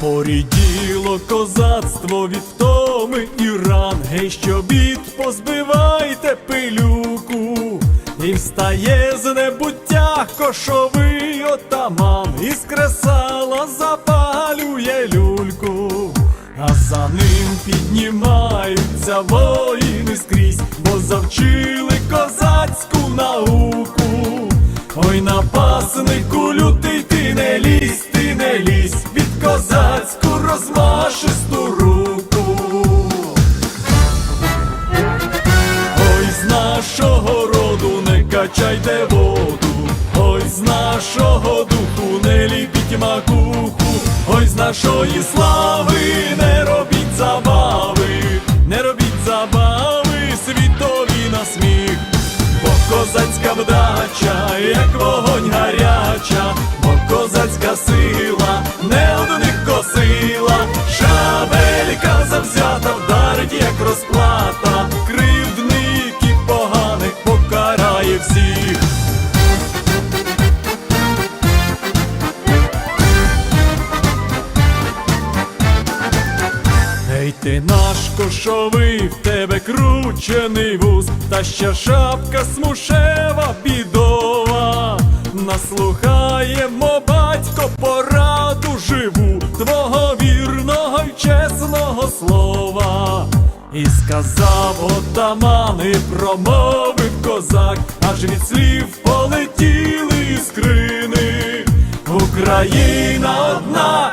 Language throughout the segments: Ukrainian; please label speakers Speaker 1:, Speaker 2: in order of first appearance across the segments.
Speaker 1: Поріділо козацтво від втоми і ран, гей, що бід позбивайте пилюку, і встає з небуття кошовий отаман, із кресала запалює люльку, а за ним піднімаються воїни скрізь, бо завчили козацьку науку. Ой, напаснику лютий ти не лізь, ти не лізь від козацьку розмашисту руку. Ой, з нашого роду не качайте воду, ой, з нашого духу не ліпіть макуху, ой, з нашої слави не робіть забави, не робіть забави, світові на сміх. Бо козацька вдача, як вогонь гаряча, бо козацька сила не одних косила, шабелька завзята вдарить, наш кошовий, в тебе кручений вуз, та ще шапка смушева бідова. Наслухаємо, батько, пораду живу, твого вірного й чесного слова. І сказав отаман, і промовив козак, аж від слів полетіли іскрини. Україна одна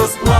Speaker 1: розплав.